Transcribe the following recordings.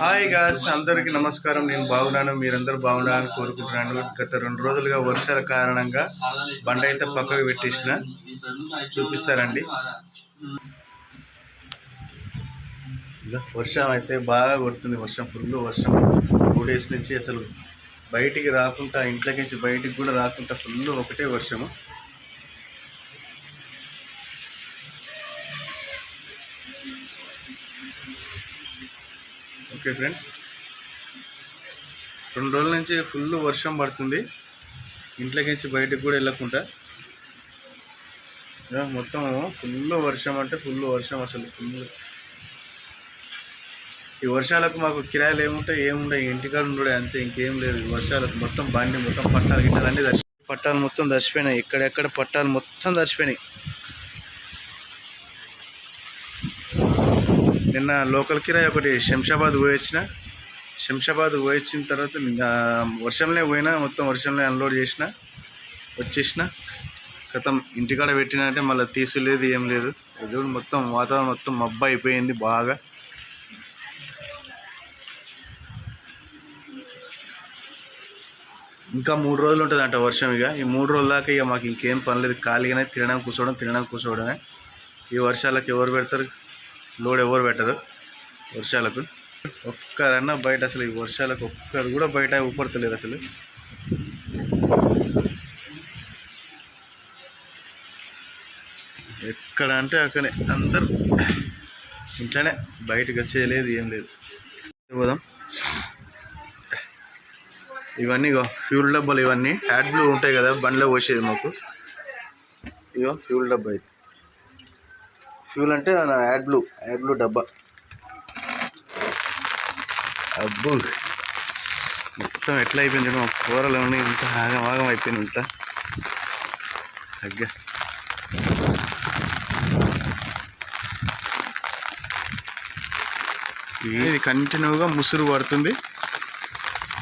Hi gas అందరికీ నమస్కారం. నేను బాగున్నాను మీరందరూ బాగున్నారని కోరుకుంటున్నాను. గత రెండు రోజులుగా వర్షాల కారణంగా బండ అయితే పక్కకు పెట్టేసిన. చూపిస్తారండి. వర్షం అయితే బాగా కొడుతుంది. వర్షం ఫుల్ వర్షం. టూ డేస్ నుంచి అసలు బయటికి రాకుండా ఇంట్లోకి నుంచి బయటికి కూడా రాకుండా ఫుల్ ఒకటే వర్షము. Okay friends. రెండు రోజుల నుంచి ఫుల్ వర్షం పడుతుంది. ఇంట్లోకి నుంచి బయటకు కూడా వెళ్ళకుండా. మొత్తం ఫుల్ వర్షం అంటే ఫుల్ వర్షం అసలు ఫుల్. ఈ వర్షాలకు మాకు కిరాయిలు ఏముంటాయి ఏముంటాయి ఇంటికాడ ఉండే అంతే ఇంకేం లేదు. ఈ వర్షాలకు మొత్తం బండి మొత్తం పట్టాలు గిట్టాలన్నీ దర్శ పట్టాలు మొత్తం దర్శిపోయినాయి. ఎక్కడెక్కడ పట్టాలు మొత్తం దర్శిపోయినాయి. నిన్న లోకల్ కిరాయి ఒకటి శంషాబాద్ పోయొచ్చిన. శంషాబాద్ పోయొచ్చిన తర్వాత ఇంకా వర్షంలో పోయినా మొత్తం వర్షంలో అన్లోడ్ చేసిన వచ్చేసిన. గతం ఇంటికాడ పెట్టినా అంటే మళ్ళీ తీసులేదు ఏం లేదు. చూడు మొత్తం వాతావరణం మొత్తం మబ్బు అయిపోయింది బాగా. ఇంకా మూడు రోజులు ఉంటుంది అంట వర్షం ఇక. ఈ మూడు రోజుల దాకా ఇక మాకు ఇంకేం పని లేదు. ఖాళీగానే తినడం కూర్చోవడం తినడం కూర్చోవడమే. ఈ వర్షాలకు ఎవరు పెడతారు? లోడ్ ఎవరు పెట్టరు వర్షాలకు. ఒక్కరన్నా బయట అసలు ఈ వర్షాలకు ఒక్కరు కూడా బయట ఊపడతలేరు అసలు. ఎక్కడ అంటే అక్కడే అందరు ఇంట్లోనే. బయటకు వచ్చేయలేదు ఏం లేదు. పోదాం. ఇవన్నీ ఇగో ఫ్యూల్ డబ్బాలు ఇవన్నీ. హ్యాడ్ బ్లూ ఉంటాయి కదా బండ్లో పోసేది మాకు. ఇగో ఫ్యూల్ డబ్బా ఇది. ఫ్యూల్ అంటే నా యాడ్ బ్లూ యాడ్ బ్లూ డబ్బా. అబ్బు మొత్తం ఎట్లా అయిపోయింది మా కూరలో అన్నీ ఇంత ఆగం ఆగం అయిపోయింది ఇంత అగ్గ ఇది కంటిన్యూగా ముసురు పడుతుంది.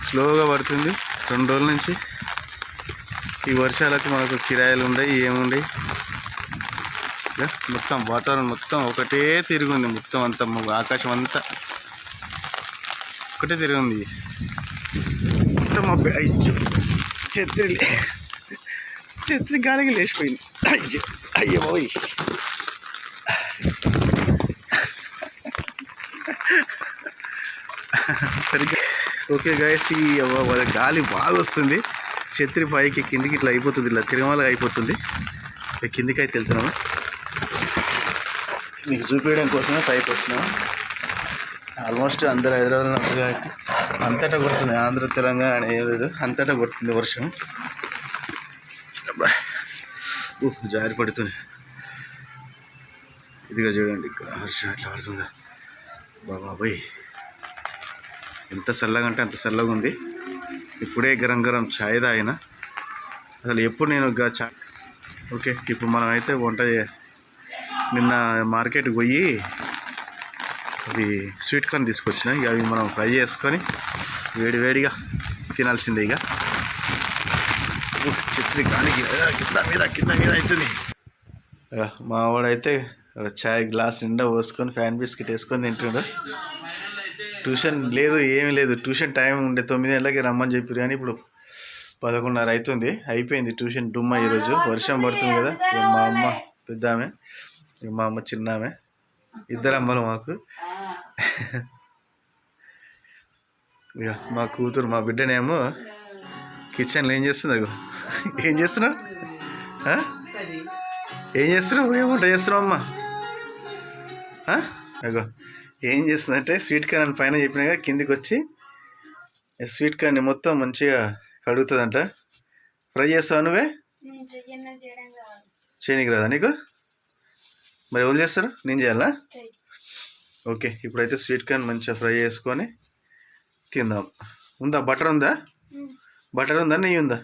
స్లోగా పడుతుంది. రెండు రోజుల నుంచి ఈ వర్షాలకు మనకు కిరాయిలు ఉండయి ఏముండయి. మొత్తం వాతావరణం మొత్తం ఒకటే తిరుగుంది. మొత్తం అంతా ఆకాశం అంతా ఒకటే తిరుగుంది. మొత్తం అబ్బాయి అయ్యో చెత్రి లే- గాలికి లేచిపోయింది. అయ్యో అయ్యో పోయి సరిగ్గా ఓకే గాయస్ ఈ గాలి బాగా వస్తుంది. ఛత్రి పైకి కిందికి ఇట్లా అయిపోతుంది ఇట్లా తిరుమల అయిపోతుంది. కిందికి అయితే వెళ్తున్నాము? మీకు చూపించడం కోసమే పైకి వచ్చినాం. ఆల్మోస్ట్ అందరు హైదరాబాద్లో ఉన్నారు కాబట్టి అంతటా కొడుతుంది. ఆంధ్ర తెలంగాణ ఏం లేదు. అంతటా కొడుతుంది వర్షం. ఊహ్, జారి పడుతుంది. ఇదిగా చూడండి ఇక్కడ వర్షం ఎట్లా పడుతుందా. బాబాయ్ ఎంత చల్లగా అంటే అంత చల్లగా ఉంది. ఇప్పుడే గరం గరం ఛాయ్ తాగిన. అసలు ఎప్పుడు నేను గా చా ఓకే ఇప్పుడు మనం అయితే వంట నిన్న మార్కెట్కి పోయి అవి స్వీట్ కార్న్ తీసుకొచ్చిన. ఇక అవి మనం ఫ్రై చేసుకొని వేడి వేడిగా తినాల్సిందే ఇక. ఉహ్, కానీ కింద మీద కింద మీద అవుతుంది. మా వాడైతే చాయ్ గ్లాస్ నిండా పోసుకొని ఫ్యాన్ బిస్కెట్ వేసుకొని తింటుండు. ట్యూషన్ లేదు ఏమీ లేదు. ట్యూషన్ టైం ఉండే తొమ్మిది గంటలకి రమ్మని చెప్పారు కానీ ఇప్పుడు పదకొండున్నర అవుతుంది. అయిపోయింది ట్యూషన్ డుమ్మ ఈరోజు. వర్షం పడుతుంది కదా. మా అమ్మ పెద్ద ఆమె ఇక మా అమ్మ చిన్న ఆమె ఇద్దరు అమ్మలు మాకు. ఇక మా కూతురు మా బిడ్డనేమో కిచెన్లో ఏం చేస్తుంది అగో? ఏం చేస్తున్నావు? ఏం చేస్తున్నావు? ఏం వంట చేస్తున్నావు అమ్మా? అగో ఏం చేస్తుందంటే స్వీట్ కార్న్ పైన చెప్పిన కదా కిందికి వచ్చి స్వీట్ కార్న్ని మొత్తం మంచిగా కడుగుతుందంట. ఫ్రై చేస్తావు నువ్వే? చేయనికి రాదా నీకు? మరి ఎవరు చేస్తారు? నేను చేయాలా? ఓకే ఇప్పుడైతే స్వీట్ కార్న్ మంచిగా ఫ్రై చేసుకొని తిందాం. ఉందా? బటర్ ఉందా? బటర్ ఉందా? నెయ్యి ఉందా?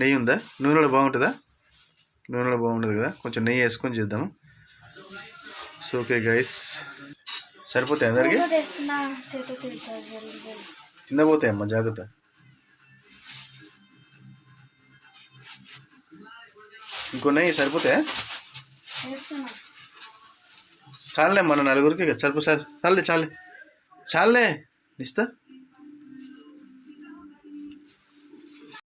నెయ్యి. ఉందా? నూనెలో బాగుంటుందా? నూనెలో బాగుంటుంది కదా కొంచెం నెయ్యి వేసుకొని చేద్దాము సో ఓకే గైస్ సరిపోతాయి అందరికి? పోతాయమ్మా జాగ్రత్త. ఇంకో నెయ్యి సరిపోతాయా? చాలే మన నలుగురికి ఇక. సరిపో చాలు చాలే చాలే చాలే ఇస్తా